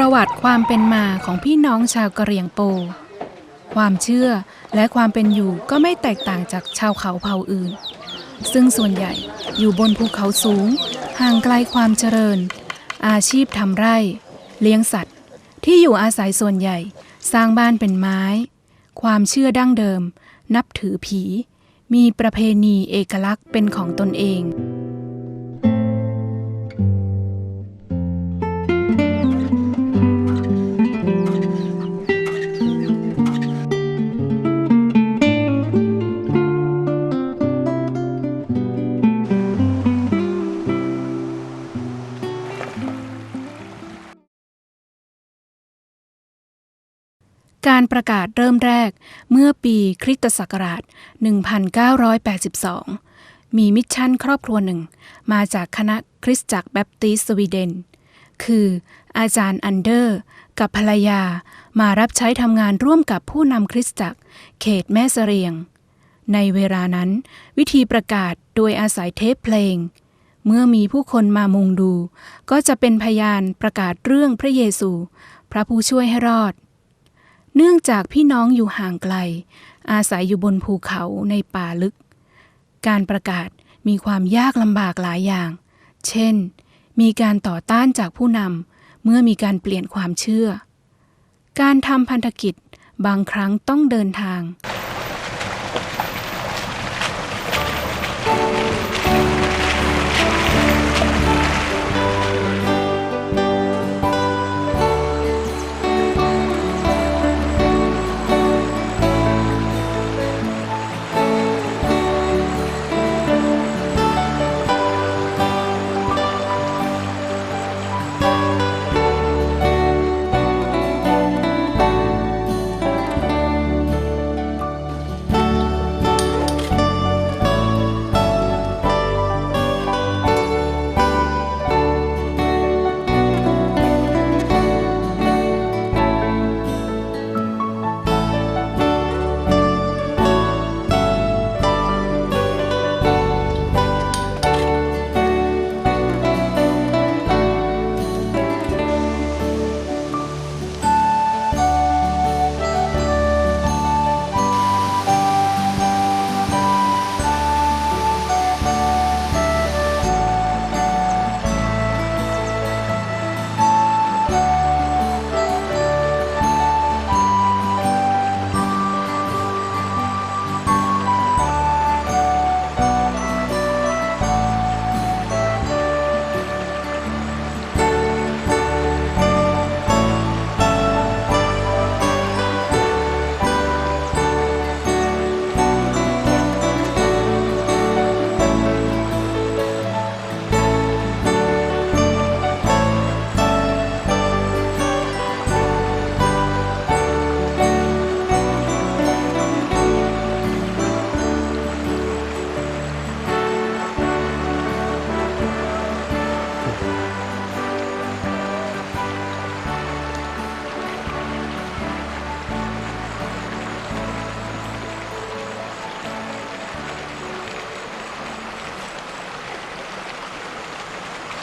ประวัติความเป็นมาของพี่น้องชาวกะเหรี่ยงโป ความเชื่อและความเป็นอยู่ก็ไม่แตกต่างจากชาวเขาเผ่าอื่น ซึ่งส่วนใหญ่อยู่บนภูเขาสูง ห่างไกลความเจริญ อาชีพทำไร่ เลี้ยงสัตว์ ที่อยู่อาศัยส่วนใหญ่ สร้างบ้านเป็นไม้ ความเชื่อดั้งเดิม นับถือผี มีประเพณีเอกลักษณ์เป็นของตนเอง ประกาศเริ่มแรกเมื่อปีคริสตศักราช 1982 มีมิชชั่นครอบครัวหนึ่ง มาจากคณะคริสตจักรแบปติสต์สวีเดน คืออาจารย์อันเดอร์ กับภรรยามารับใช้ทำงานร่วมกับผู้นำคริสตจักร เขตแม่เสเรียง ในเวลานั้นวิธีประกาศโดยอาศัยเทปเพลง เมื่อมีผู้คนมามุงดู ก็จะเป็นพยานประกาศเรื่องพระเยซู พระผู้ช่วยให้รอด เนื่องจากพี่น้องอยู่ห่างไกล อาศัยอยู่บนภูเขาในป่าลึก การประกาศมีความยากลำบากหลายอย่าง เช่น มีการต่อต้านจากผู้นำเมื่อมีการเปลี่ยนความเชื่อ การทำพันธกิจบางครั้งต้องเดินทาง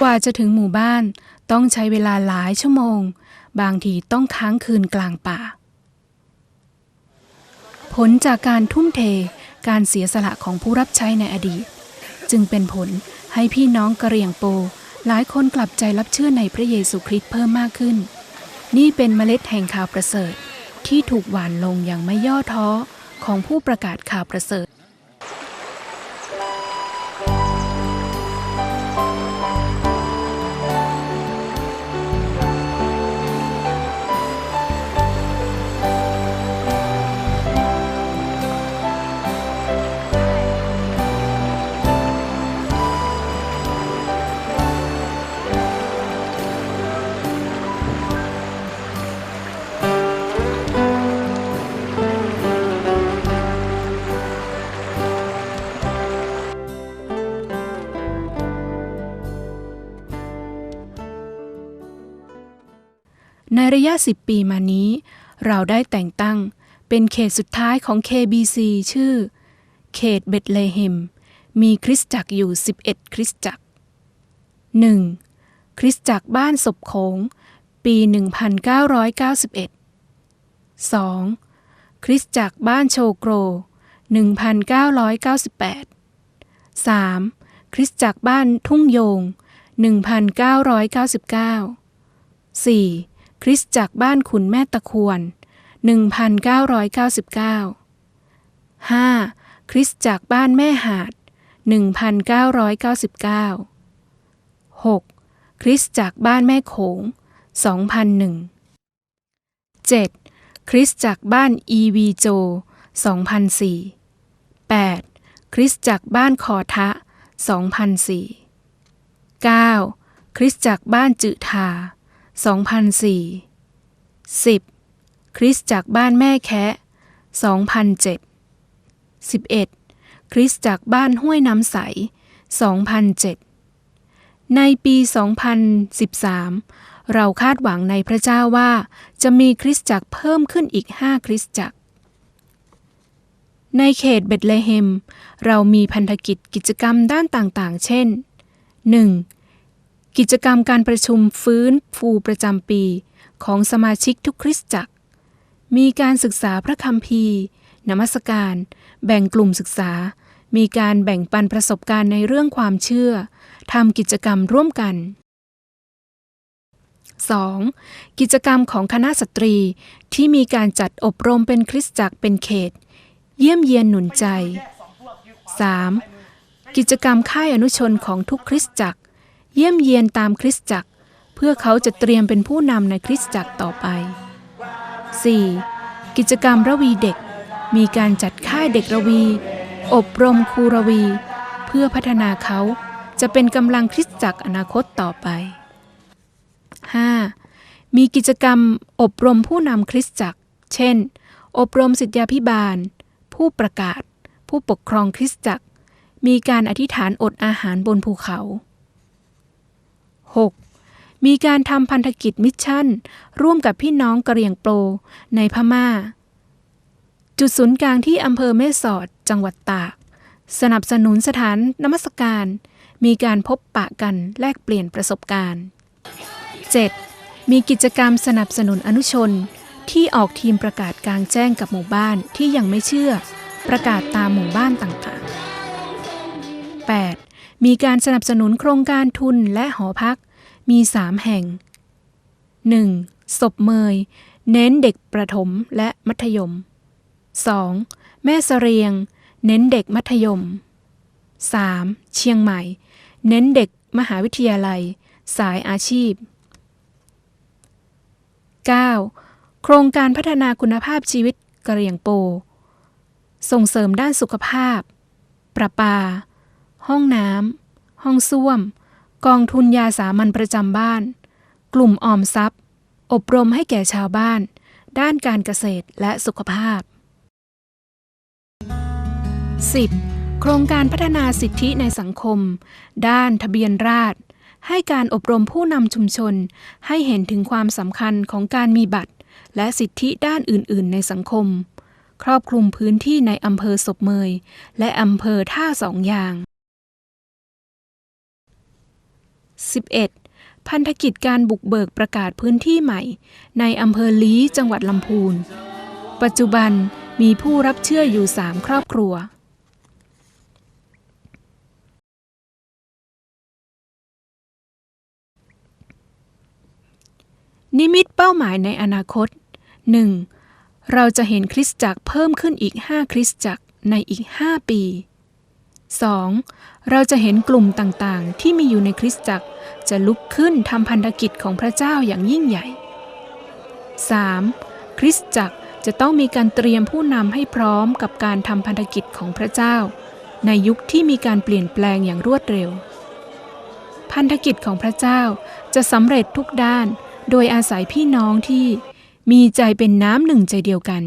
ว่าจะถึงหมู่บ้านต้องใช้เวลาหลายชั่วโมง บางทีต้องค้างคืนกลางป่า ผลจากการทุ่มเทการเสียสละของผู้รับใช้ในอดีต จึงเป็นผลให้พี่น้องกระเหรี่ยงโป หลายคนกลับใจรับเชื่อในพระเยซูคริสต์เพิ่มมากขึ้น นี่เป็นเมล็ดแห่งข่าวประเสริฐที่ถูกหว่านลงอย่างไม่ย่อท้อของผู้ประกาศข่าวประเสริฐ ระยะ 10 ปีมานี้ เราได้แต่งตั้งเป็นเขตสุดท้ายของ KBC ชื่อ เขตเบตเลเฮม มีคริสตจักรอยู่ 11 คริสตจักร 1. คริสตจักรบ้านศพโขง ปี 1991 2. คริสตจักรบ้านโชโกร 1998 3. คริสตจักรบ้านทุ่งโยง 1999 4. คริสตจักบ้านขุนแม่ตะควร 1999 5. คริสตจักบ้านแม่หาด 1999 6. คริสตจักบ้านแม่โขง 2001 7. คริสตจักบ้านอีวีโจ 2004 8. คริสตจักบ้านคอทะ 2004 9. คริสตจักบ้านจืทา 2004 10. คริสจักบ้านแม่แคะ2007 11. คริสจักบ้านห้วยน้ำใส 2007 ในปี 2013 เราคาดหวังในพระเจ้าว่า จะมีคริสตจักรเพิ่มขึ้นอีก 5 คริสตจักร ในเขตเบธเลเฮม เรามีพันธกิจกิจกรรมด้านต่างๆ เช่น 1. กิจกรรมการประชุมฟื้นฟูประจำปี ของสมาชิกทุกคริสตจักร มีการศึกษาพระคัมภีร์นมัสการ แบ่งกลุ่มศึกษา มีการแบ่งปันประสบการณ์ในเรื่องความเชื่อทำกิจกรรมร่วมกัน 2. กิจกรรมของคณะสตรีที่มีการจัดอบรมเป็นคริสตจักรเป็นเขต เยี่ยมเยียนหนุนใจ 3. กิจกรรมค่ายอนุชนของทุกคริสตจักร เยี่ยมเยียนตามคริสตจักร เพื่อเขาจะเตรียมเป็นผู้นำในคริสตจักรต่อไป 4. กิจกรรมระวีเด็ก มีการจัดค่ายเด็กระวี อบรมครูระวี เพื่อพัฒนาเขาจะเป็นกำลังคริสตจักรอนาคตต่อไป 5. มีกิจกรรมอบรมผู้นำคริสตจักร เช่น อบรมสิทธยาพิบาล ผู้ประกาศ ผู้ปกครองคริสตจักร มีการอธิษฐานอดอาหารบนภูเขา 6. มีการทำพันธกิจมิชชั่น ร่วมกับพี่น้องกะเหรี่ยงโปรในพม่า จุดศูนย์กลางที่อำเภอแม่สอด จังหวัดตาก สนับสนุนสถานนมัสการ มีการพบปะกันแลกเปลี่ยนประสบการณ์ 7. มีกิจกรรมสนับสนุนอนุชน ที่ออกทีมประกาศกลางแจ้งกับหมู่บ้านที่ยังไม่เชื่อ ประกาศตามหมู่บ้านต่างๆ 8. มีการสนับสนุนโครงการทุนและหอพัก มี3แห่ง 1. ศพเมย เน้นเด็กประถมและมัธยม 2. แม่เสเรียง เน้นเด็กมัธยม 3. เชียงใหม่ เน้นเด็กมหาวิทยาลัย สายอาชีพ 9. โครงการพัฒนาคุณภาพชีวิตกะเหรี่ยงโป ส่งเสริมด้านสุขภาพ ประปา ห้องน้ำ ห้องส้วม กองทุนยาสามัญประจำบ้าน กลุ่มออมทรัพย์ อบรมให้แก่ชาวบ้าน ด้านการเกษตรและสุขภาพ 10. โครงการพัฒนาสิทธิในสังคม ด้านทะเบียนราษฎรให้การอบรมผู้นำชุมชน ให้เห็นถึงความสำคัญของการมีบัตร และสิทธิด้านอื่น ๆ ในสังคม ครอบคลุมพื้นที่ในอำเภอศพเมย และอำเภอท่าสองยาง 11. พันธกิจการบุกเบิกประกาศพื้นที่ใหม่ ในอำเภอลี้จังหวัดลำพูน ปัจจุบันมีผู้รับเชื่ออยู่3ครอบครัวนิมิตเป้าหมายในอนาคต 1. เราจะเห็นคริสตจักรเพิ่มขึ้นอีก 5 คริสตจักรในอีก 5 ปี 2. เราจะเห็นกลุ่มต่างๆ ที่มีอยู่ในคริสตจักร จะลุกขึ้นทำพันธกิจของพระเจ้าอย่างยิ่งใหญ่ 3. คริสตจักรจะต้องมีการเตรียมผู้นำให้พร้อมกับการทำพันธกิจของพระเจ้า ในยุคที่มีการเปลี่ยนแปลงอย่างรวดเร็ว พันธกิจของพระเจ้าจะสำเร็จทุกด้าน โดยอาศัยพี่น้องที่มีใจเป็นน้ำหนึ่งใจเดียวกัน